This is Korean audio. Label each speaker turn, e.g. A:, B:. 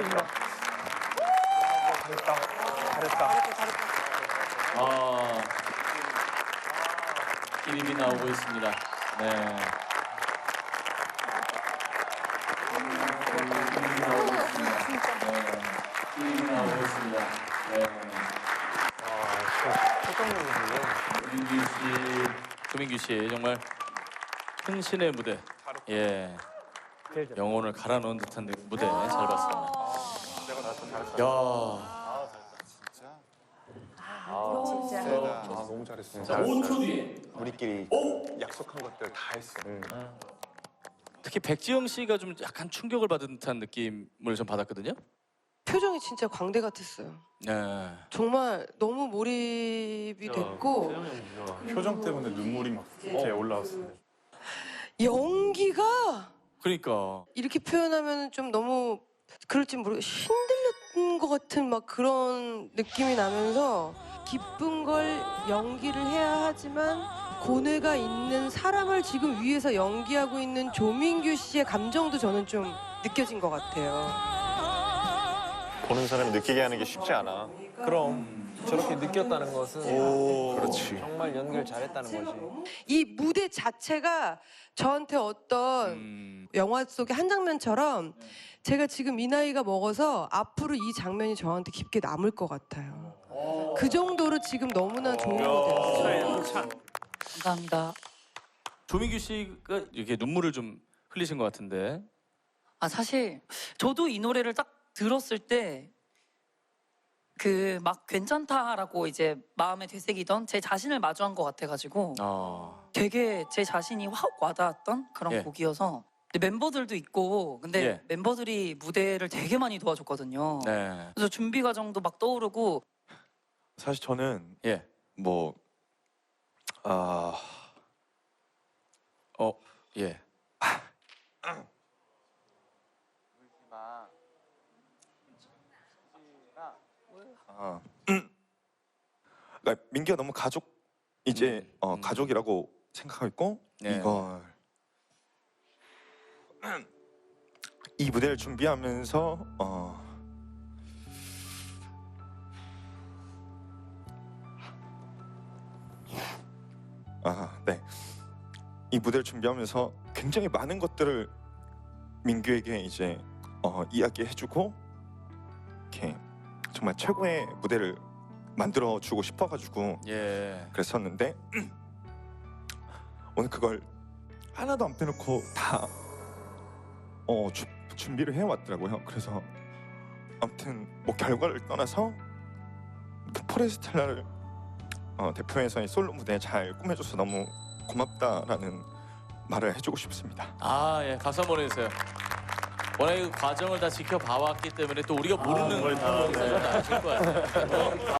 A: 잘했다. 잘했다. 잘했다.
B: 아, 기립이 나오고 있습니다. 네. 기립이 나오고 있습니다. 네. 기립이 나오고 있습니다. 네. 조민규 씨, 조민규 씨 정말 흥신의 무대, 예, 영혼을 갈아 넣은 듯한 느- 무대 잘 봤습니다. 야,
C: 진짜.
A: 아, 너무 잘했어.
B: 자, 5초 뒤에
A: 우리끼리 약속한 것들 다 했어.
B: 특히 백지영 씨가 좀 약간 충격을 받은 듯한 느낌을 좀 받았거든요.
D: 표정이 진짜 광대 같았어요.
B: 네.
D: 정말 너무 몰입이 됐고
A: 표정 때문에 눈물이 막 이렇게 올라왔어.
D: 연기가
B: 그러니까
D: 이렇게 표현하면 좀 너무 그럴지 모르겠 힘들렸던 것 같은 막 그런 느낌이 나면서 기쁜 걸 연기를 해야 하지만 고뇌가 있는 사람을 지금 위에서 연기하고 있는 조민규 씨의 감정도 저는 좀 느껴진 것 같아요.
E: 보는 사람이 느끼게 하는 게 쉽지 않아.
F: 그럼 저렇게 느꼈다는 것은
A: 그렇지.
F: 정말 연기를 잘했다는 거지.
D: 이 무대 자체가 저한테 어떤
B: 음,
D: 영화 속의 한 장면처럼 제가 지금 이 나이가 먹어서 앞으로 이 장면이 저한테 깊게 남을 것 같아요. 그 정도로 지금 너무나 좋은 무대였어요.
G: 감사합니다.
B: 조민규 씨가 이렇게 눈물을 좀 흘리신 것 같은데.
G: 아 사실 저도 이 노래를 딱 들었을 때 그 막 괜찮다라고 이제 마음에 되새기던 제 자신을 마주한 것 같아가지고
B: 아,
G: 되게 제 자신이 확 와닿았던 그런
B: 예.
G: 곡이어서 근데 멤버들도 있고 근데
B: 예.
G: 멤버들이 무대를 되게 많이 도와줬거든요.
B: 네.
G: 그래서 준비 과정도 막 떠오르고
E: 사실 저는
B: 예.
E: 뭐 아,
B: 어, 예.
E: 아 그러니까 민기가 너무 가족 이제
B: 음,
E: 어,
B: 음.
E: 가족이라고 생각하고 있고
B: 네.
E: 이걸 이 무대를 준비하면서 어, 아, 네. 이 무대를 준비하면서 굉장히 많은 것들을 민규에게 이제 어, 이야기해주고 이렇게 정말 최고의 무대를 만들어 주고 싶어가지고
B: 예.
E: 그랬었는데 오늘 그걸 하나도 안 빼놓고 다 어, 주- 준비를 해왔더라고요. 그래서 아무튼 뭐 결과를 떠나서 그 포레스텔라를 어, 대표에서의 솔로 무대 잘 꾸며줘서 너무 고맙다라는 말을 해주고 싶습니다.
B: 아, 예. 박수 한번 해주세요. 워낙 그 과정을 다 지켜봐왔기 때문에 또 우리가 모르는 걸 다 아실 거 아니에요.